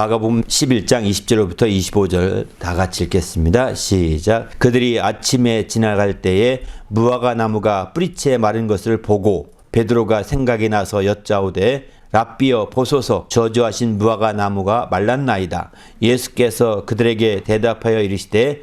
마가복음 11장 20절부터 25절 다 같이 읽겠습니다. 시작. 그들이 아침에 지나갈 때에 무화과 나무가 뿌리채 마른 것을 보고 베드로가 생각이 나서 여짜오되 랍비여 보소서 저주하신 무화과 나무가 말랐나이다. 예수께서 그들에게 대답하여 이르시되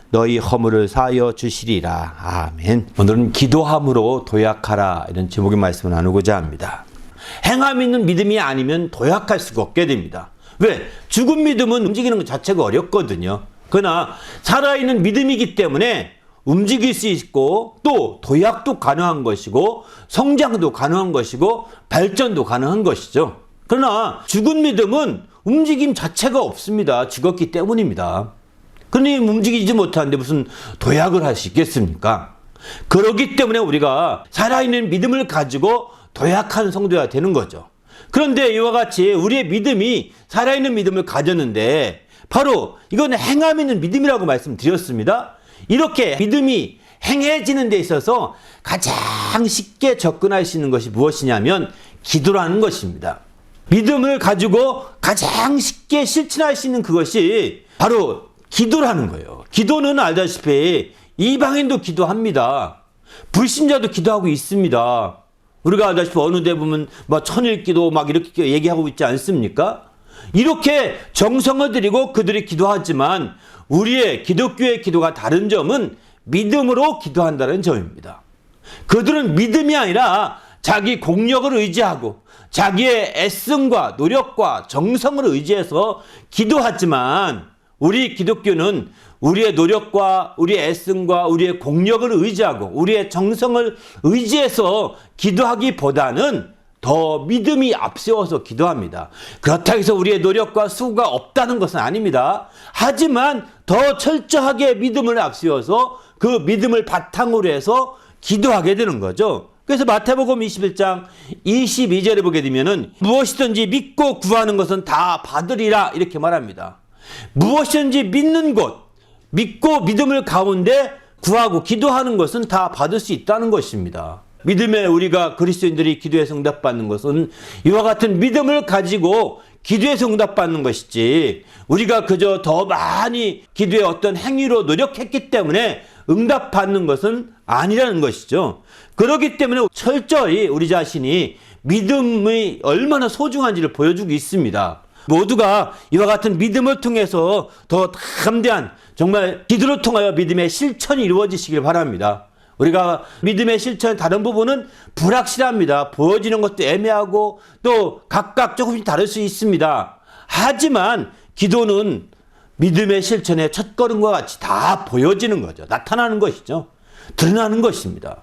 너희 허물을 사하여 주시리라. 아멘. 오늘은 기도함으로 도약하라 이런 제목의 말씀을 나누고자 합니다. 행함 있는 믿음이 아니면 도약할 수가 없게 됩니다. 왜? 죽은 믿음은 움직이는 것 자체가 어렵거든요. 그러나 살아있는 믿음이기 때문에 움직일 수 있고 또 도약도 가능한 것이고 성장도 가능한 것이고 발전도 가능한 것이죠. 그러나 죽은 믿음은 움직임 자체가 없습니다. 죽었기 때문입니다. 그러니 움직이지 못하는데 무슨 도약을 할 수 있겠습니까? 그렇기 때문에 우리가 살아있는 믿음을 가지고 도약한 성도가 되는 거죠. 그런데 이와 같이 우리의 믿음이 살아있는 믿음을 가졌는데 바로 이건 행함 있는 믿음이라고 말씀드렸습니다. 이렇게 믿음이 행해지는 데 있어서 가장 쉽게 접근할 수 있는 것이 무엇이냐면 기도라는 것입니다. 믿음을 가지고 가장 쉽게 실천할 수 있는 그것이 바로 기도라는 거예요. 기도는 알다시피 이방인도 기도합니다. 불신자도 기도하고 있습니다. 우리가 알다시피 어느 데 보면 뭐 천일 기도 막 이렇게 얘기하고 있지 않습니까? 이렇게 정성을 들이고 그들이 기도하지만 우리의 기독교의 기도가 다른 점은 믿음으로 기도한다는 점입니다. 그들은 믿음이 아니라 자기 공력을 의지하고 자기의 애씀과 노력과 정성을 의지해서 기도하지만 우리 기독교는 우리의 노력과 우리의 애씀과 우리의 공력을 의지하고 우리의 정성을 의지해서 기도하기보다는 더 믿음이 앞세워서 기도합니다. 그렇다고 해서 우리의 노력과 수고가 없다는 것은 아닙니다. 하지만 더 철저하게 믿음을 앞세워서 그 믿음을 바탕으로 해서 기도하게 되는 거죠. 그래서 마태복음 21장 22절에 보게 되면은 무엇이든지 믿고 구하는 것은 다 받으리라 이렇게 말합니다. 무엇이든지 믿는 것, 믿고 믿음을 가운데 구하고 기도하는 것은 다 받을 수 있다는 것입니다. 믿음에 우리가 그리스도인들이 기도에서 응답받는 것은 이와 같은 믿음을 가지고 기도에서 응답받는 것이지 우리가 그저 더 많이 기도의 어떤 행위로 노력했기 때문에 응답받는 것은 아니라는 것이죠. 그렇기 때문에 철저히 우리 자신이 믿음이 얼마나 소중한지를 보여주고 있습니다. 모두가 이와 같은 믿음을 통해서 더 담대한 정말 기도를 통하여 믿음의 실천이 이루어지시길 바랍니다. 우리가 믿음의 실천 다른 부분은 불확실합니다. 보여지는 것도 애매하고 또 각각 조금씩 다를 수 있습니다. 하지만 기도는 믿음의 실천의 첫 걸음과 같이 다 보여지는 거죠. 나타나는 것이죠. 드러나는 것입니다.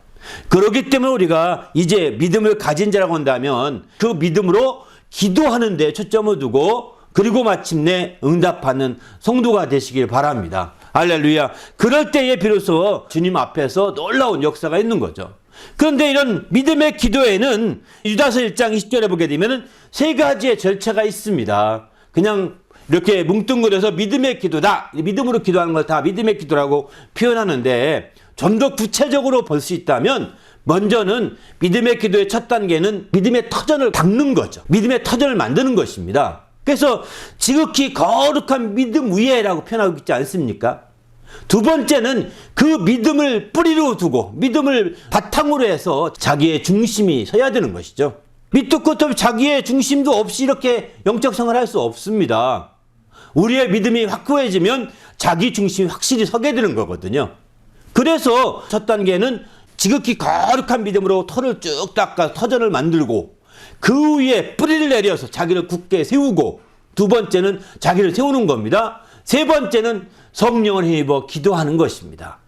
그렇기 때문에 우리가 이제 믿음을 가진 자라고 한다면 그 믿음으로 기도하는데 초점을 두고 그리고 마침내 응답하는 성도가 되시길 바랍니다. 할렐루야. 그럴 때에 비로소 주님 앞에서 놀라운 역사가 있는 거죠. 그런데 이런 믿음의 기도에는 유다서 1장 20절에 보게 되면 세 가지의 절차가 있습니다. 그냥 이렇게 뭉뚱그려서 믿음의 기도다. 믿음으로 기도하는 걸 다 믿음의 기도라고 표현하는데 좀 더 구체적으로 볼 수 있다면 먼저는 믿음의 기도의 첫 단계는 믿음의 터전을 닦는 거죠. 믿음의 터전을 만드는 것입니다. 그래서 지극히 거룩한 믿음 위에라고 표현하고 있지 않습니까? 두 번째는 그 믿음을 뿌리로 두고 믿음을 바탕으로 해서 자기의 중심이 서야 되는 것이죠. 밑도 끝도 없이 자기의 중심도 없이 이렇게 영적 생활을 할수 없습니다. 우리의 믿음이 확고해지면 자기 중심이 확실히 서게 되는 거거든요. 그래서 첫 단계는 지극히 거룩한 믿음으로 터를 쭉 닦아 터전을 만들고 그 위에 뿌리를 내려서 자기를 굳게 세우고 두 번째는 자기를 세우는 겁니다. 세 번째는 성령을 힘입어 기도하는 것입니다.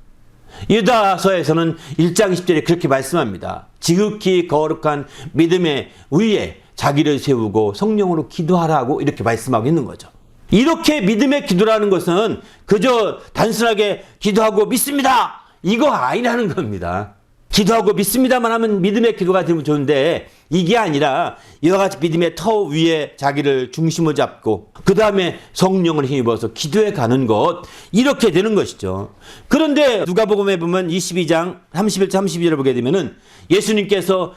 유다서에서는 1장 10절에 그렇게 말씀합니다. 지극히 거룩한 믿음의 위에 자기를 세우고 성령으로 기도하라고 이렇게 말씀하고 있는 거죠. 이렇게 믿음의 기도라는 것은 그저 단순하게 기도하고 믿습니다. 이거 아니라는 겁니다. 기도하고 믿습니다만 하면 믿음의 기도가 되면 좋은데 이게 아니라 이와 같이 믿음의 터 위에 자기를 중심을 잡고 그 다음에 성령을 힘입어서 기도해 가는 것 이렇게 되는 것이죠. 그런데 누가복음에 보면 22장 31절 32절을 보게 되면은 예수님께서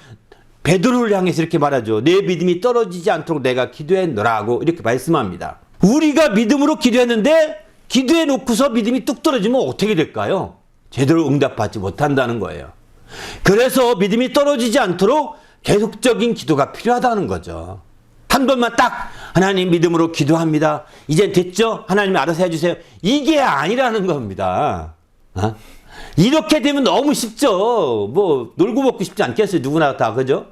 베드로를 향해서 이렇게 말하죠. 내 믿음이 떨어지지 않도록 내가 기도해 너라고 이렇게 말씀합니다. 우리가 믿음으로 기도했는데 기도해 놓고서 믿음이 뚝 떨어지면 어떻게 될까요? 제대로 응답받지 못한다는 거예요. 그래서 믿음이 떨어지지 않도록 계속적인 기도가 필요하다는 거죠. 한 번만 딱 하나님 믿음으로 기도합니다. 이제 됐죠? 하나님 알아서 해주세요. 이게 아니라는 겁니다. 어? 이렇게 되면 너무 쉽죠. 뭐 놀고 먹고 싶지 않겠어요. 누구나 다 그죠?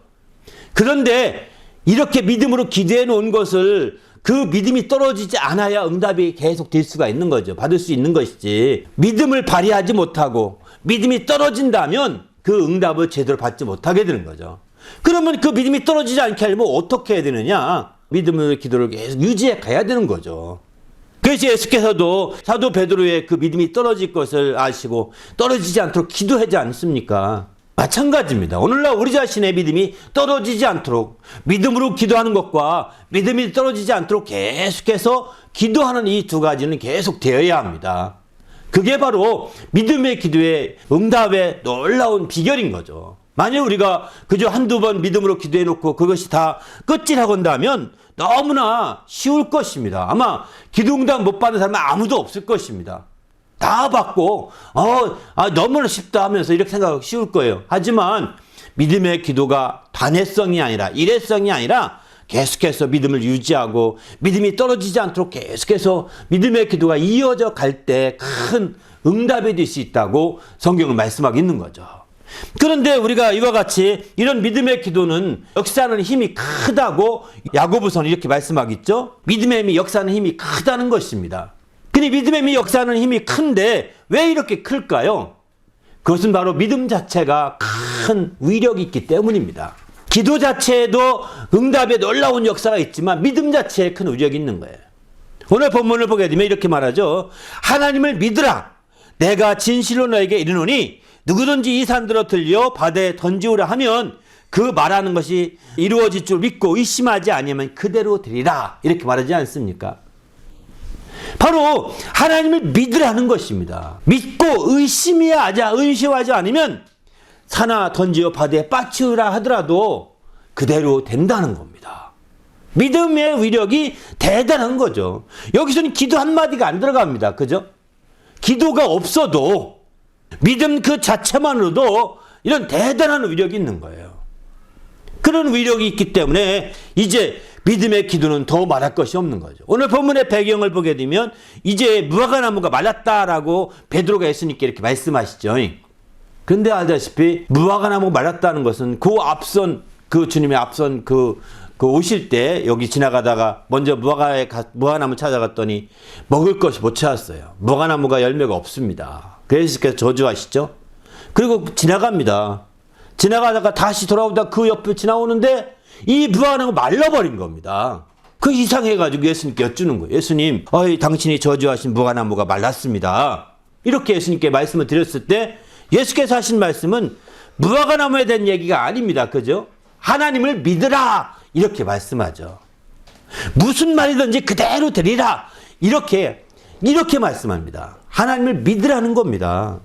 그런데 이렇게 믿음으로 기도해 놓은 것을 그 믿음이 떨어지지 않아야 응답이 계속 될 수가 있는 거죠. 받을 수 있는 것이지. 믿음을 발휘하지 못하고 믿음이 떨어진다면 그 응답을 제대로 받지 못하게 되는 거죠. 그러면 그 믿음이 떨어지지 않게 하려면 어떻게 해야 되느냐? 믿음의 기도를 계속 유지해 가야 되는 거죠. 그래서 예수께서도 사도 베드로의 그 믿음이 떨어질 것을 아시고 떨어지지 않도록 기도하지 않습니까? 마찬가지입니다. 오늘날 우리 자신의 믿음이 떨어지지 않도록 믿음으로 기도하는 것과 믿음이 떨어지지 않도록 계속해서 기도하는 이 두 가지는 계속 되어야 합니다. 그게 바로 믿음의 기도의 응답의 놀라운 비결인 거죠. 만약 우리가 그저 한두 번 믿음으로 기도해 놓고 그것이 다 끝이라고 한다면 너무나 쉬울 것입니다. 아마 기도 응답 못 받는 사람은 아무도 없을 것입니다. 다 받고 어 아, 너무나 쉽다 하면서 이렇게 생각하기 쉬울 거예요. 하지만 믿음의 기도가 단회성이 아니라 일회성이 아니라 계속해서 믿음을 유지하고 믿음이 떨어지지 않도록 계속해서 믿음의 기도가 이어져 갈 때 큰 응답이 될 수 있다고 성경은 말씀하고 있는 거죠. 그런데 우리가 이와 같이 이런 믿음의 기도는 역사하는 힘이 크다고 야고보서는 이렇게 말씀하고 있죠. 믿음의 힘이 역사하는 힘이 크다는 것입니다. 근데 믿음의 힘이 역사하는 힘이 큰데 왜 이렇게 클까요? 그것은 바로 믿음 자체가 큰 위력이 있기 때문입니다. 기도 자체에도 응답에 놀라운 역사가 있지만 믿음 자체에 큰 위력이 있는 거예요. 오늘 본문을 보게 되면 이렇게 말하죠. 하나님을 믿으라. 내가 진실로 너에게 이르노니 누구든지 이 산들어 들려 바다에 던지오라 하면 그 말하는 것이 이루어질 줄 믿고 의심하지 아니하면 그대로 되리라. 이렇게 말하지 않습니까? 바로 하나님을 믿으라는 것입니다. 믿고 의심하지 의심하지 않으면 산하 던지어 바다에 빠치우라 하더라도 그대로 된다는 겁니다. 믿음의 위력이 대단한 거죠. 여기서는 기도 한마디가 안 들어갑니다. 그죠? 기도가 없어도 믿음 그 자체만으로도 이런 대단한 위력이 있는 거예요. 그런 위력이 있기 때문에 이제 믿음의 기도는 더 말할 것이 없는 거죠. 오늘 본문의 배경을 보게 되면 이제 무화과나무가 말랐다라고 베드로가 예수님께 이렇게 말씀하시죠. 그런데 알다시피 무화과 나무가 말랐다는 것은 그 앞선 그 주님의 앞선 그, 그 오실 때 여기 지나가다가 먼저 무화과에 가, 무화과나무 찾아갔더니 먹을 것이 못 찾았어요. 무화과나무가 열매가 없습니다. 그래서 저주하시죠. 그리고 지나갑니다. 지나가다가 다시 돌아오다 그 옆을 지나오는데 이 무화과나무 말라버린 겁니다. 그 이상해가지고 예수님께 여쭈는 거예요. 예수님, 어이, 당신이 저주하신 무화과나무가 말랐습니다. 이렇게 예수님께 말씀을 드렸을 때 예수께서 하신 말씀은 무화과 나무에 대한 얘기가 아닙니다. 그죠? 하나님을 믿으라! 이렇게 말씀하죠. 무슨 말이든지 그대로 드리라! 이렇게, 이렇게 말씀합니다. 하나님을 믿으라는 겁니다.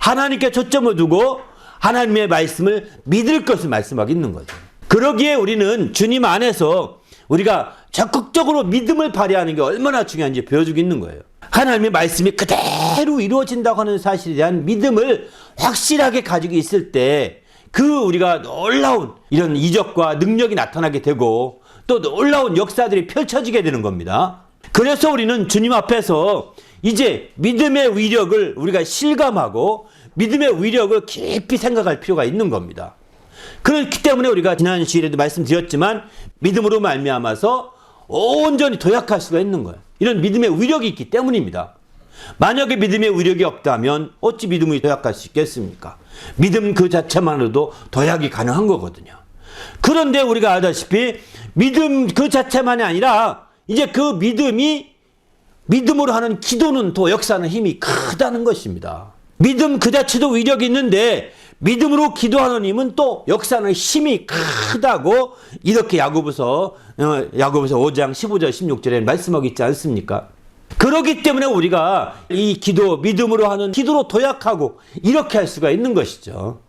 하나님께 초점을 두고 하나님의 말씀을 믿을 것을 말씀하고 있는 거죠. 그러기에 우리는 주님 안에서 우리가 적극적으로 믿음을 발휘하는 게 얼마나 중요한지 보여주고 있는 거예요. 하나님의 말씀이 그대로 이루어진다고 하는 사실에 대한 믿음을 확실하게 가지고 있을 때 그 우리가 놀라운 이런 이적과 능력이 나타나게 되고 또 놀라운 역사들이 펼쳐지게 되는 겁니다. 그래서 우리는 주님 앞에서 이제 믿음의 위력을 우리가 실감하고 믿음의 위력을 깊이 생각할 필요가 있는 겁니다. 그렇기 때문에 우리가 지난 주일에도 말씀드렸지만 믿음으로 말미암아서 온전히 도약할 수가 있는 거예요. 이런 믿음의 위력이 있기 때문입니다. 만약에 믿음의 위력이 없다면 어찌 믿음이 도약할 수 있겠습니까? 믿음 그 자체만으로도 도약이 가능한 거거든요. 그런데 우리가 알다시피 믿음 그 자체만이 아니라 이제 그 믿음이 믿음으로 하는 기도는 더 역사하는 힘이 크다는 것입니다. 믿음 그 자체도 위력이 있는데 믿음으로 기도하는 힘은 또 역사하는 힘이 크다고 이렇게 어, 야고보서 5장 15절 16절에 말씀하고 있지 않습니까? 그렇기 때문에 우리가 이 기도 믿음으로 하는 기도로 도약하고 이렇게 할 수가 있는 것이죠.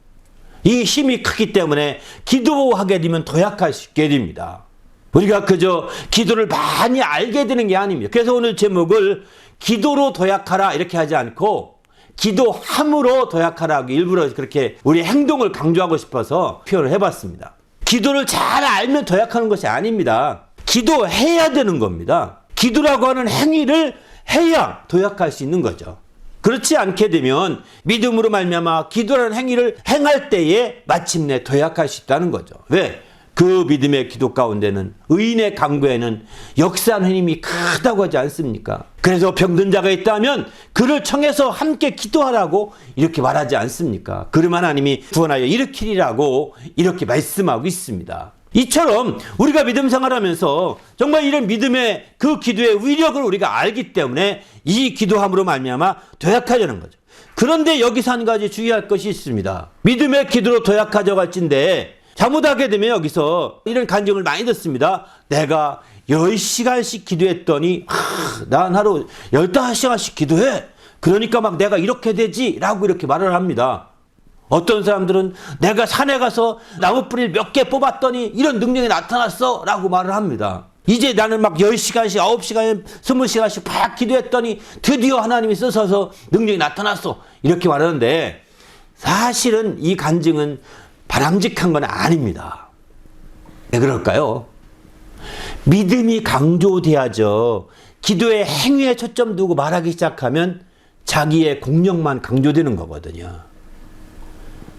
이 힘이 크기 때문에 기도하게 되면 도약할 수 있게 됩니다. 우리가 그저 기도를 많이 알게 되는 게 아닙니다. 그래서 오늘 제목을 기도로 도약하라 이렇게 하지 않고 기도함으로 도약하라고 일부러 그렇게 우리 행동을 강조하고 싶어서 표현을 해봤습니다. 기도를 잘 알면 도약하는 것이 아닙니다. 기도해야 되는 겁니다. 기도라고 하는 행위를 해야 도약할 수 있는 거죠. 그렇지 않게 되면 믿음으로 말미암아 기도라는 행위를 행할 때에 마침내 도약할 수 있다는 거죠. 왜? 그 믿음의 기도 가운데는 의인의 강구에는 역사하는 힘이 크다고 하지 않습니까? 그래서 병든 자가 있다면 그를 청해서 함께 기도하라고 이렇게 말하지 않습니까? 그러면 하나님이 구원하여 일으키리라고 이렇게 말씀하고 있습니다. 이처럼 우리가 믿음 생활하면서 정말 이런 믿음의 그 기도의 위력을 우리가 알기 때문에 이 기도함으로 말미암아 도약하려는 거죠. 그런데 여기서 한 가지 주의할 것이 있습니다. 믿음의 기도로 도약하져 갈진데 잘못하게 되면 여기서 이런 간증을 많이 듣습니다. 내가 10시간씩 기도했더니 하, 난 하루 15시간씩 기도해. 그러니까 막 내가 이렇게 되지 라고 이렇게 말을 합니다. 어떤 사람들은 내가 산에 가서 나무 뿌리를 몇 개 뽑았더니 이런 능력이 나타났어 라고 말을 합니다. 이제 나는 막 10시간씩, 9시간, 20시간씩 막 기도했더니 드디어 하나님이 쓰셔서 능력이 나타났어. 이렇게 말하는데 사실은 이 간증은 바람직한 건 아닙니다. 왜 그럴까요? 믿음이 강조돼야죠. 기도의 행위에 초점 두고 말하기 시작하면 자기의 공력만 강조되는 거거든요.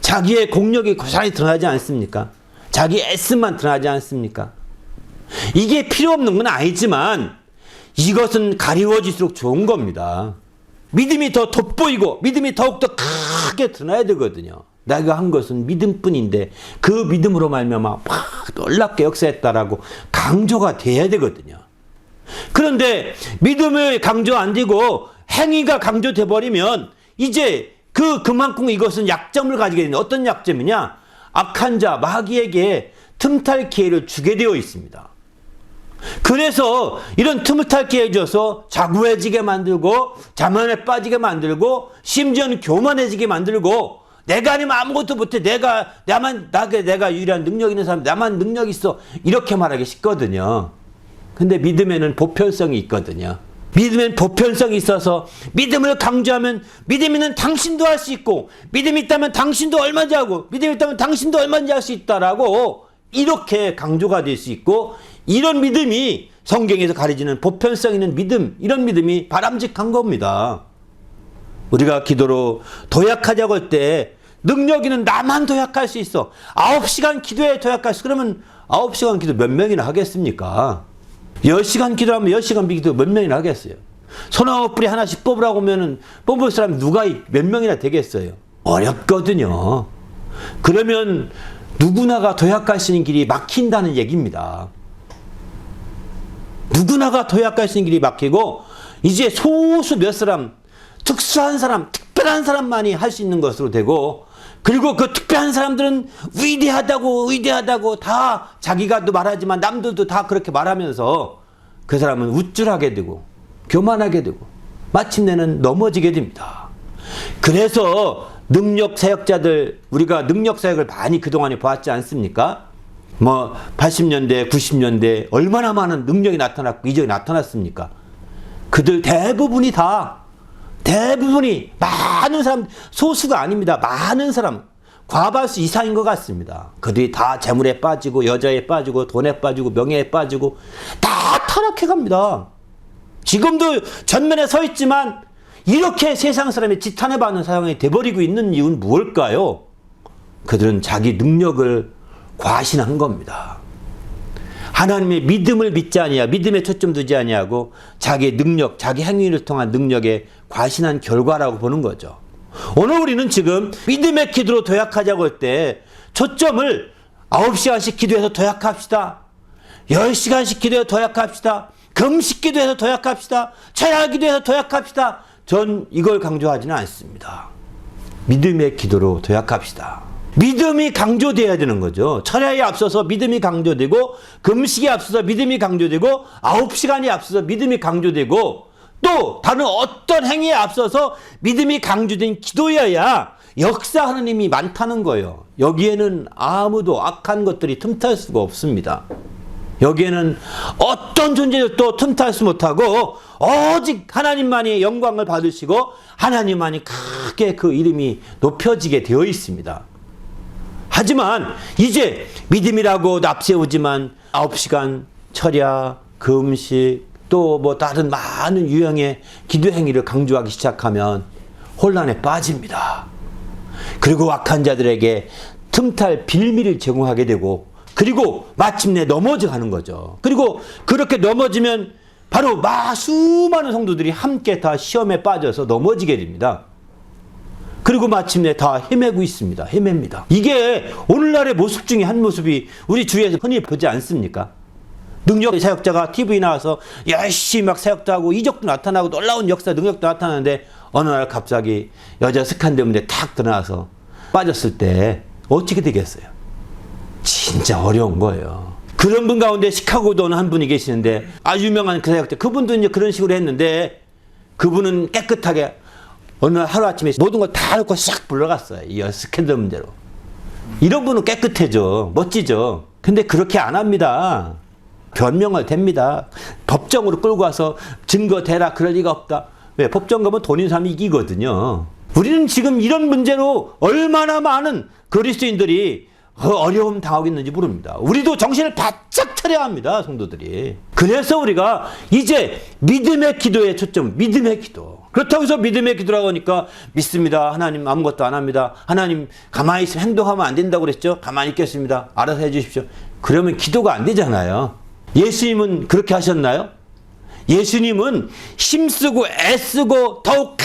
자기의 공력이 고스란히 드러나지 않습니까? 자기 애씀만 드러나지 않습니까? 이게 필요 없는 건 아니지만 이것은 가리워질수록 좋은 겁니다. 믿음이 더 돋보이고 믿음이 더욱더 크게 드러나야 되거든요. 내가 한 것은 믿음뿐인데 그 믿음으로 말미암아 막 놀랍게 역사했다라고 강조가 돼야 되거든요. 그런데 믿음을 강조 안 되고 행위가 강조돼 버리면 이제 그 그만큼 이것은 약점을 가지게 되는 어떤 약점이냐? 악한 자 마귀에게 틈탈 기회를 주게 되어 있습니다. 그래서 이런 틈을 탈게 해줘서 자구해지게 만들고 자만에 빠지게 만들고 심지어는 교만해지게 만들고 내가 아니면 아무것도 못해 내가 나만 나게 내가 유일한 능력 있는 사람 나만 능력 있어 이렇게 말하기 쉽거든요. 근데 믿음에는 보편성이 있거든요. 믿음엔 보편성이 있어서 믿음을 강조하면 믿음이는 당신도 할 수 있고 믿음이 있다면 당신도 얼마든지 하고 믿음이 있다면 당신도 얼마든지 할 수 있다라고 이렇게 강조가 될 수 있고 이런 믿음이 성경에서 가르치는 보편성 있는 믿음 이런 믿음이 바람직한 겁니다. 우리가 기도로 도약하자고 할 때 능력 있는 나만 도약할 수 있어. 아홉 시간 기도에 도약할 수 그러면 아홉 시간 기도 몇 명이나 하겠습니까? 10시간 기도하면 10시간 기도 몇 명이나 하겠어요? 소나무 뿌리 하나씩 뽑으라고 하면은 뽑을 사람 누가 몇 명이나 되겠어요? 어렵거든요. 그러면 누구나가 도약할 수 있는 길이 막힌다는 얘기입니다. 누구나가 도약할 수 있는 길이 막히고 이제 소수 몇 사람, 특수한 사람, 특별한 사람만이 할 수 있는 것으로 되고 그리고 그 특별한 사람들은 위대하다고 위대하다고 다 자기가 또 말하지만 남들도 다 그렇게 말하면서 그 사람은 우쭐하게 되고 교만하게 되고 마침내는 넘어지게 됩니다. 그래서 능력 사역자들 우리가 능력 사역을 많이 그동안에 보았지 않습니까? 뭐 80년대, 90년대 얼마나 많은 능력이 나타났고 이적이 나타났습니까? 그들 대부분이 다 대부분이 많은 사람 소수가 아닙니다. 많은 사람 과반수 이상인 것 같습니다. 그들이 다 재물에 빠지고 여자에 빠지고 돈에 빠지고 명예에 빠지고 다 타락해 갑니다. 지금도 전면에 서 있지만 이렇게 세상 사람이 지탄해 받는 상황이 돼버리고 있는 이유는 무엇일까요? 그들은 자기 능력을 과신한 겁니다. 하나님의 믿음을 믿지 아니야 믿음에 초점 두지 아니하고 자기 능력, 자기 행위를 통한 능력에 과신한 결과라고 보는 거죠. 오늘 우리는 지금 믿음의 기도로 도약하자고 할 때 초점을 9시간씩 기도해서 도약합시다. 10시간씩 기도해서 도약합시다. 금식 기도해서 도약합시다. 철야 기도해서 도약합시다. 전 이걸 강조하지는 않습니다. 믿음의 기도로 도약합시다. 믿음이 강조돼야 되는 거죠. 철야에 앞서서 믿음이 강조되고 금식에 앞서서 믿음이 강조되고 아홉 시간에 앞서서 믿음이 강조되고 또 다른 어떤 행위에 앞서서 믿음이 강조된 기도여야 역사 하나님이 많다는 거예요. 여기에는 아무도 악한 것들이 틈탈 수가 없습니다. 여기에는 어떤 존재도 틈탈 수 못하고 오직 하나님만이 영광을 받으시고 하나님만이 크게 그 이름이 높여지게 되어 있습니다. 하지만 이제 믿음이라고 납세우지만 9시간 철야, 금식, 또 뭐 다른 많은 유형의 기도 행위를 강조하기 시작하면 혼란에 빠집니다. 그리고 악한 자들에게 틈탈 빌미를 제공하게 되고 그리고 마침내 넘어져 가는 거죠. 그리고 그렇게 넘어지면 바로 마 수많은 성도들이 함께 다 시험에 빠져서 넘어지게 됩니다. 그리고 마침내 다 헤매고 있습니다. 헤맵니다. 이게 오늘날의 모습 중에 한 모습이 우리 주위에서 흔히 보지 않습니까? 능력 사역자가 TV에 나와서 열심히 막 사역도 하고 이적도 나타나고 놀라운 역사 능력도 나타나는데 어느 날 갑자기 여자 스칸들 문에 탁 드러나서 빠졌을 때 어떻게 되겠어요? 진짜 어려운 거예요. 그런 분 가운데 시카고도 어느 한 분이 계시는데 아주 유명한 그 사역자 그분도 이제 그런 식으로 했는데 그분은 깨끗하게 어느 날 하루아침에 모든 걸 다 놓고 싹 불러갔어요. 이 스캔들 문제로. 이런 분은 깨끗해져. 멋지죠. 근데 그렇게 안 합니다. 변명을 댑니다. 법정으로 끌고 와서 증거 대라 그럴 리가 없다. 왜? 법정 가면 돈인 사람이 이기거든요. 우리는 지금 이런 문제로 얼마나 많은 그리스도인들이 어려움 당하고 있는지 모릅니다. 우리도 정신을 바짝 차려야 합니다, 성도들이. 그래서 우리가 이제 믿음의 기도에 초점, 믿음의 기도. 그렇다고 해서 믿음의 기도라고 하니까 믿습니다. 하나님 아무것도 안 합니다. 하나님 가만히 있으면 행동하면 안 된다고 그랬죠? 가만히 있겠습니다. 알아서 해 주십시오. 그러면 기도가 안 되잖아요. 예수님은 그렇게 하셨나요? 예수님은 힘쓰고 애쓰고 더욱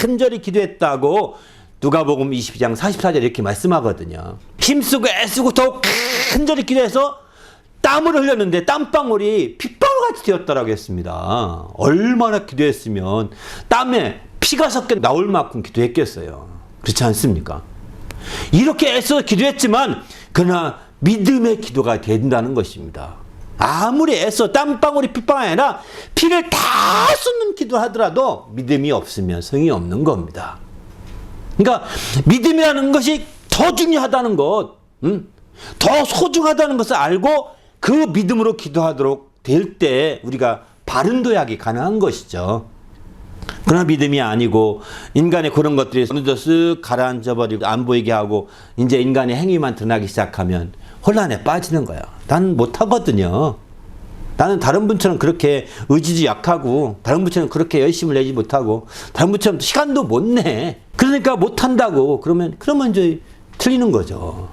간절히 기도했다고 누가복음 22장 44절 이렇게 말씀하거든요. 힘쓰고 애쓰고 더욱 간절히 기도해서 땀을 흘렸는데 땀방울이 핏 방울같이 되었다라고 했습니다. 얼마나 기도했으면 땀에 피가 섞여 나올 만큼 기도했겠어요. 그렇지 않습니까? 이렇게 애써 기도했지만 그러나 믿음의 기도가 된다는 것입니다. 아무리 애써 땀방울이 핏방울이 아니라 피를 다 쏟는 기도하더라도 믿음이 없으면 성이 없는 겁니다. 그러니까 믿음이라는 것이 더 중요하다는 것, 음? 더 소중하다는 것을 알고 그 믿음으로 기도하도록 될 때 우리가 바른 도약이 가능한 것이죠. 그러나 믿음이 아니고 인간의 그런 것들이 어느덧 쓱 가라앉아 버리고 안 보이게 하고 이제 인간의 행위만 드러나기 시작하면 혼란에 빠지는 거야. 난 못하거든요. 나는 다른 분처럼 그렇게 의지도 약하고 다른 분처럼 그렇게 열심을 내지 못하고 다른 분처럼 시간도 못 내. 그러니까 못한다고 그러면 그러면 이제 틀리는 거죠.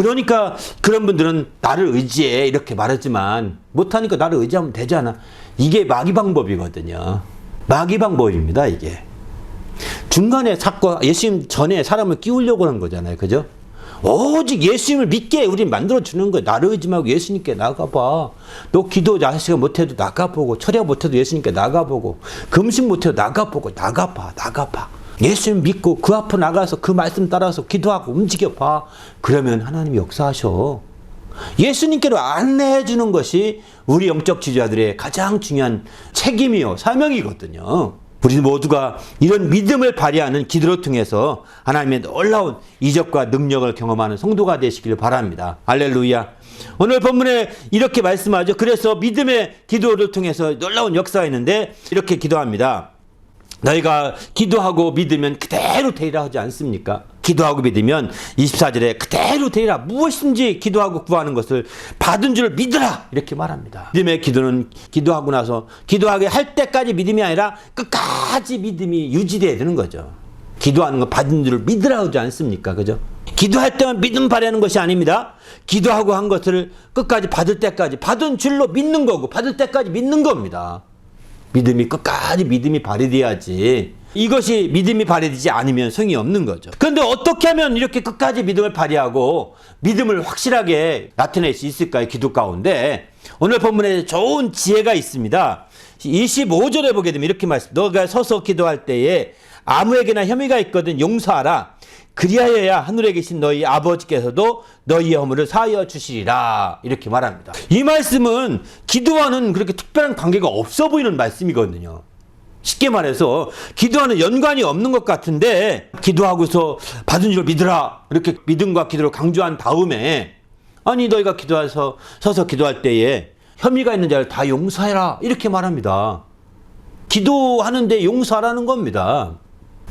그러니까 그런 분들은 나를 의지해 이렇게 말하지만 못하니까 나를 의지하면 되잖아. 이게 마귀 방법이거든요. 마귀 방법입니다 이게. 중간에 자꾸 예수님 전에 사람을 끼우려고 하는 거잖아요. 그죠? 오직 예수님을 믿게 우리 만들어 주는 거예요. 나를 의지 말고 예수님께 나가봐. 너 기도 자식가 못해도 나가보고, 철야 못해도 예수님께 나가보고, 금식 못해도 나가보고, 나가봐, 나가봐. 예수님 믿고 그 앞으로 나가서 그 말씀 따라서 기도하고 움직여봐. 그러면 하나님이 역사하셔. 예수님께로 안내해 주는 것이 우리 영적 지주자들의 가장 중요한 책임이요, 사명이거든요. 우리 모두가 이런 믿음을 발휘하는 기도를 통해서 하나님의 놀라운 이적과 능력을 경험하는 성도가 되시기를 바랍니다. 알렐루야. 오늘 본문에 이렇게 말씀하죠. 그래서 믿음의 기도를 통해서 놀라운 역사가 있는데 이렇게 기도합니다. 너희가 기도하고 믿으면 그대로 되리라 하지 않습니까? 기도하고 믿으면 24절에 그대로 되리라 무엇인지 기도하고 구하는 것을 받은 줄 믿으라 이렇게 말합니다. 믿음의 기도는 기도하고 나서 기도하게 할 때까지 믿음이 아니라 끝까지 믿음이 유지돼야 되는 거죠. 기도하는 거 받은 줄 믿으라 하지 않습니까? 그죠? 기도할 때만 믿음 발휘하는 것이 아닙니다. 기도하고 한 것을 끝까지 받을 때까지 받은 줄로 믿는 거고 받을 때까지 믿는 겁니다. 믿음이 끝까지 믿음이 발휘돼야지 이것이 믿음이 발휘되지 않으면 소용이 없는 거죠. 그런데 어떻게 하면 이렇게 끝까지 믿음을 발휘하고 믿음을 확실하게 나타낼 수 있을까요? 기도 가운데 오늘 본문에 좋은 지혜가 있습니다. 25절에 보게 되면 이렇게 말씀. 너가 서서 기도할 때에 아무에게나 혐의가 있거든 용서하라. 그리하여야 하늘에 계신 너희 아버지께서도 너희의 허물을 사하여 주시리라. 이렇게 말합니다. 이 말씀은 기도와는 그렇게 특별한 관계가 없어 보이는 말씀이거든요. 쉽게 말해서 기도하는 연관이 없는 것 같은데 기도하고서 받은 줄 믿으라 이렇게 믿음과 기도를 강조한 다음에 아니 너희가 기도해서 서서 기도할 때에 혐의가 있는 자를 다 용서해라 이렇게 말합니다. 기도하는데 용서하라는 겁니다.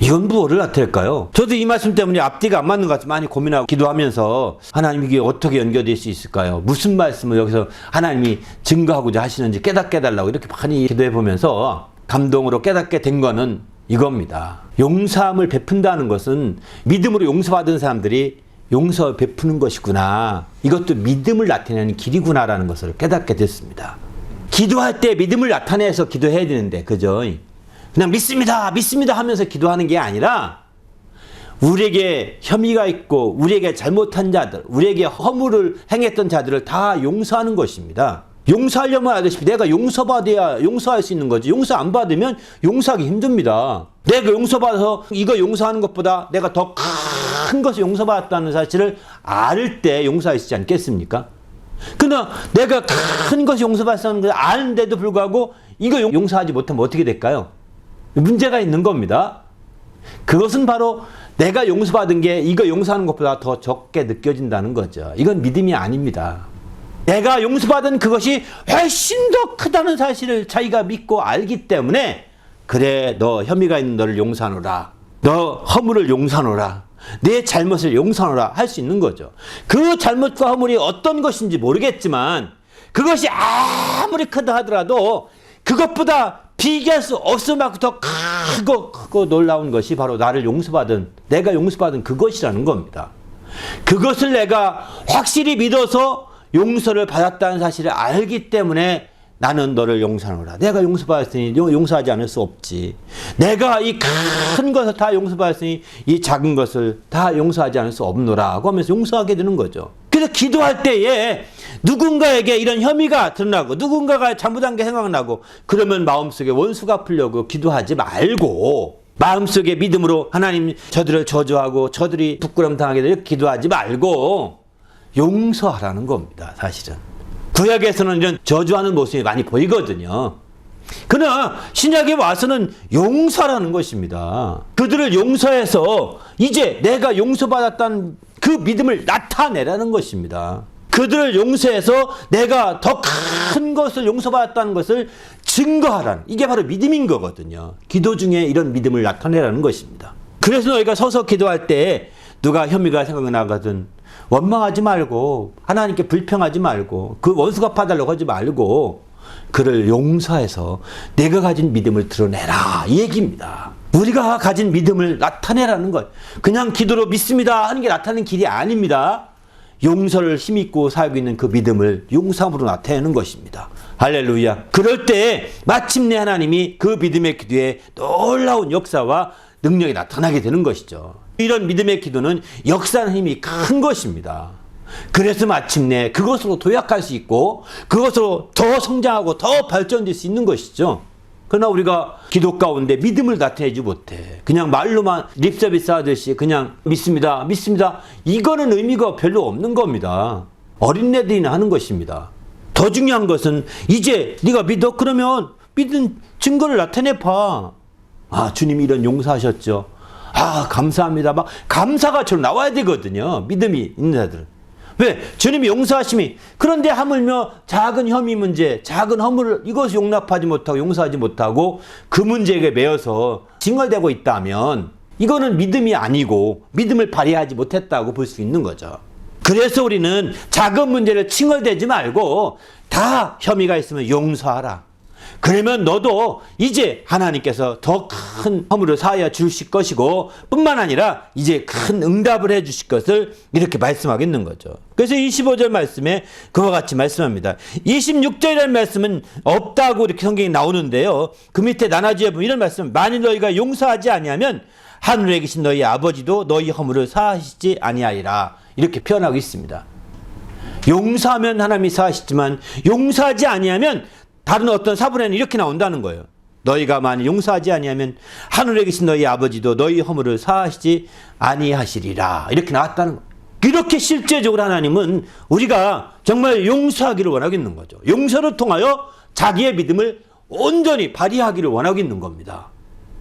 이건 무엇을 나타낼까요? 저도 이 말씀 때문에 앞뒤가 안 맞는 것 같아서 많이 고민하고 기도하면서 하나님 이게 어떻게 연결될 수 있을까요? 무슨 말씀을 여기서 하나님이 증거하고자 하시는지 깨닫게 해달라고 이렇게 많이 기도해 보면서 감동으로 깨닫게 된 거는 이겁니다. 용서함을 베푼다는 것은 믿음으로 용서받은 사람들이 용서 베푸는 것이구나. 이것도 믿음을 나타내는 길이구나라는 것을 깨닫게 됐습니다. 기도할 때 믿음을 나타내서 기도해야 되는데, 그죠? 그냥 믿습니다, 믿습니다 하면서 기도하는 게 아니라, 우리에게 혐의가 있고, 우리에게 잘못한 자들, 우리에게 허물을 행했던 자들을 다 용서하는 것입니다. 용서하려면 아시다시피 내가 용서받아야 용서할 수 있는 거지. 용서 안 받으면 용서하기 힘듭니다. 내가 용서받아서 이거 용서하는 것보다 내가 더 큰 것을 용서받았다는 사실을 알때 있지 않겠습니까? 그러나 내가 큰 것이 용서받았다는 걸 아는데도 불구하고 이거 용- 용서하지 못하면 어떻게 될까요? 문제가 있는 겁니다. 그것은 바로 내가 용서받은 게 이거 용서하는 것보다 더 적게 느껴진다는 거죠. 이건 믿음이 아닙니다. 내가 용서받은 그것이 훨씬 더 크다는 사실을 자기가 믿고 알기 때문에 그래 너 혐의가 있는 너를 용서하노라. 너 허물을 용서하노라. 내 잘못을 용서하노라 할 수 있는 거죠. 그 잘못과 허물이 어떤 것인지 모르겠지만 그것이 아무리 크다 하더라도 그것보다 비교할 수 없을 만큼 더 크고 크고 놀라운 것이 바로 나를 용서받은 내가 용서받은 그것이라는 겁니다. 그것을 내가 확실히 믿어서 용서를 받았다는 사실을 알기 때문에 나는 너를 용서하노라. 내가 용서받았으니 용- 용서하지 않을 수 없지. 내가 이 큰 것을 다 용서받았으니 이 작은 것을 다 용서하지 않을 수 없노라. 하고 하면서 용서하게 되는 거죠. 그래서 기도할 때에 누군가에게 이런 혐의가 드러나고 누군가가 잘못한 게 생각나고 그러면 마음속에 원수가 풀려고 기도하지 말고 마음속에 믿음으로 하나님 저들을 저주하고 저들이 부끄럼 당하게 되려 기도하지 말고 용서하라는 겁니다. 사실은. 구약에서는 이런 저주하는 모습이 많이 보이거든요. 그러나 신약에 와서는 용서라는 것입니다. 그들을 용서해서 이제 내가 용서받았다는 그 믿음을 나타내라는 것입니다. 그들을 용서해서 내가 더 큰 것을 용서받았다는 것을 증거하라는 이게 바로 믿음인 거거든요. 기도 중에 이런 믿음을 나타내라는 것입니다. 그래서 너희가 서서 기도할 때 누가 혐의가 생각나거든 원망하지 말고 하나님께 불평하지 말고 그 원수가 파달라고 하지 말고 그를 용서해서 내가 가진 믿음을 드러내라 이 얘기입니다. 우리가 가진 믿음을 나타내라는 것. 그냥 기도로 믿습니다 하는 게 나타내는 길이 아닙니다. 용서를 힘입고 살고 있는 그 믿음을 용서함으로 나타내는 것입니다. 할렐루야. 그럴 때 마침내 하나님이 그 믿음의 기도에 놀라운 역사와 능력이 나타나게 되는 것이죠. 이런 믿음의 기도는 역사하는 힘이 큰 것입니다. 그래서 마침내 그것으로 도약할 수 있고 그것으로 더 성장하고 더 발전될 수 있는 것이죠. 그러나 우리가 기도 가운데 믿음을 나타내지 못해. 그냥 말로만 립서비스 하듯이 그냥 믿습니다. 믿습니다. 이거는 의미가 별로 없는 겁니다. 어린애들이나 하는 것입니다. 더 중요한 것은 이제 네가 믿어 그러면 믿은 증거를 나타내 봐. 아, 주님이 이런 용서하셨죠. 아, 감사합니다. 막 감사가 저로 나와야 되거든요. 믿음이 있는 자들은. 왜? 주님이 용서하심이. 그런데 하물며 작은 혐의 문제, 작은 허물을 이것을 용납하지 못하고 용서하지 못하고 그 문제에 매여서 징얼대고 있다면 이거는 믿음이 아니고 믿음을 발휘하지 못했다고 볼 수 있는 거죠. 그래서 우리는 작은 문제를 칭얼대지 말고 다 혐의가 있으면 용서하라. 그러면 너도 이제 하나님께서 더 큰 허물을 사하여 주실 것이고 뿐만 아니라 이제 큰 응답을 해 주실 것을 이렇게 말씀하겠는 거죠. 그래서 25절 말씀에 그와 같이 말씀합니다. 26절이라는 말씀은 없다고 이렇게 성경에 나오는데요. 그 밑에 나눠주에 보면 이런 말씀 만일 너희가 용서하지 아니하면 하늘에 계신 너희 아버지도 너희 허물을 사하시지 아니하리라 이렇게 표현하고 있습니다. 용서하면 하나님이 사하시지만 용서하지 아니하면 다른 어떤 사본에는 이렇게 나온다는 거예요. 너희가 만일 용서하지 아니하면 하늘에 계신 너희 아버지도 너희 허물을 사하시지 아니하시리라 이렇게 나왔다는 거예요. 이렇게 실제적으로 하나님은 우리가 정말 용서하기를 원하고 있는 거죠. 용서를 통하여 자기의 믿음을 온전히 발휘하기를 원하고 있는 겁니다.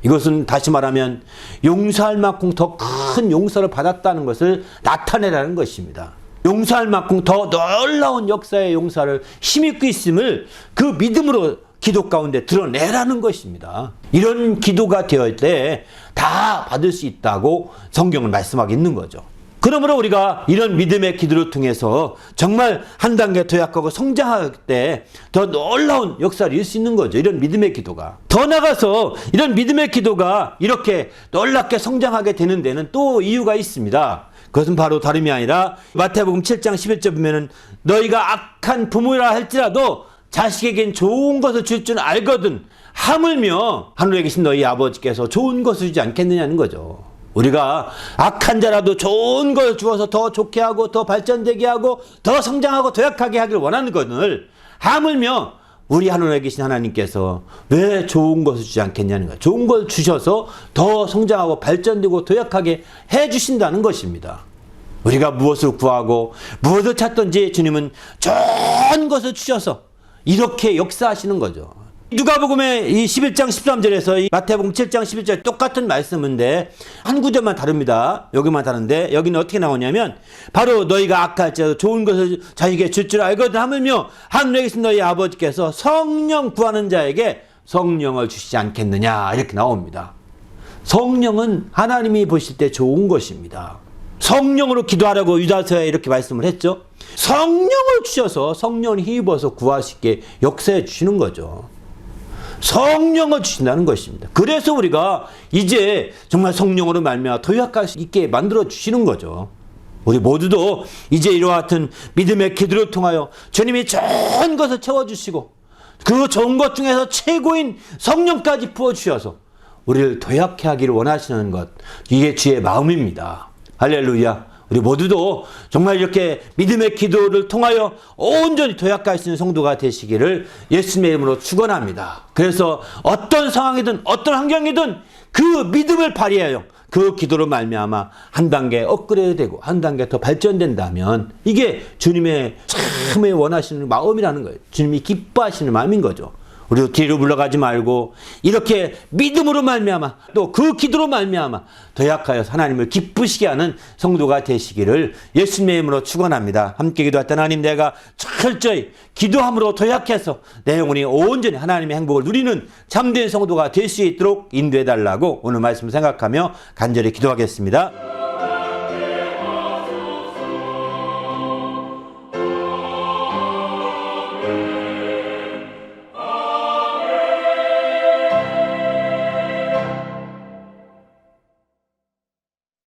이것은 다시 말하면 용서할 만큼 더 큰 용서를 받았다는 것을 나타내라는 것입니다. 용서할 만큼 더 놀라운 역사의 용서를 힘입고 있음을 그 믿음으로 기도 가운데 드러내라는 것입니다. 이런 기도가 되었을 때다 받을 수 있다고 성경은 말씀하고 있는 거죠. 그러므로 우리가 이런 믿음의 기도를 통해서 정말 한 단계 도약하고 성장할 때 더 놀라운 역사를 이룰 수 있는 거죠. 이런 믿음의 기도가. 더 나가서 이런 믿음의 기도가 이렇게 놀랍게 성장하게 되는 데는 또 이유가 있습니다. 그것은 바로 다름이 아니라 마태복음 7장 11절 보면은 너희가 악한 부모라 할지라도 자식에겐 좋은 것을 줄 줄 알거든 하물며 하늘에 계신 너희 아버지께서 좋은 것을 주지 않겠느냐는 거죠. 우리가 악한 자라도 좋은 걸 주어서 더 좋게 하고 더 발전되게 하고 더 성장하고 도약하게 하길 원하는 것을 하물며 우리 하늘에 계신 하나님께서 왜 좋은 것을 주지 않겠냐는 거예요. 좋은 걸 주셔서 더 성장하고 발전되고 도약하게 해 주신다는 것입니다. 우리가 무엇을 구하고 무엇을 찾든지 주님은 좋은 것을 주셔서 이렇게 역사하시는 거죠. 누가복음의 이 11장 13절에서 이 마태복음 7장 11절 똑같은 말씀인데 한 구절만 다릅니다. 여기만 다른데 여기는 어떻게 나오냐면 바로 너희가 악할지라도 좋은 것을 자에게 줄 줄 알거든 하물며 하늘에 계신 너희 아버지께서 성령 구하는 자에게 성령을 주시지 않겠느냐 이렇게 나옵니다. 성령은 하나님이 보실 때 좋은 것입니다. 성령으로 기도하라고 유다서에 이렇게 말씀을 했죠. 성령을 주셔서 성령을 힘입어서 구하시게 역사해 주시는 거죠. 성령을 주신다는 것입니다. 그래서 우리가 이제 정말 성령으로 말미암아 도약할 수 있게 만들어 주시는 거죠. 우리 모두도 이제 이와 같은 믿음의 기도를 통하여 주님이 좋은 것을 채워 주시고 그 좋은 것 중에서 최고인 성령까지 부어 주셔서 우리를 도약해 하기를 원하시는 것 이게 주의 마음입니다. 할렐루야. 우리 모두도 정말 이렇게 믿음의 기도를 통하여 온전히 도약할 수 있는 성도가 되시기를 예수님의 이름으로 축원합니다. 그래서 어떤 상황이든 어떤 환경이든 그 믿음을 발휘하여 그 기도로 말미암아 한 단계 업그레이드되고 한 단계 더 발전된다면 이게 주님의 참에 원하시는 마음이라는 거예요. 주님이 기뻐하시는 마음인 거죠. 우리도 뒤로 물러가지 말고 이렇게 믿음으로 말미암아 또 그 기도로 말미암아 도약하여 하나님을 기쁘시게 하는 성도가 되시기를 예수님의 이름으로 축원합니다. 함께 기도할 때 하나님 내가 철저히 기도함으로 도약해서 내 영혼이 온전히 하나님의 행복을 누리는 참된 성도가 될 수 있도록 인도해 달라고 오늘 말씀 생각하며 간절히 기도하겠습니다.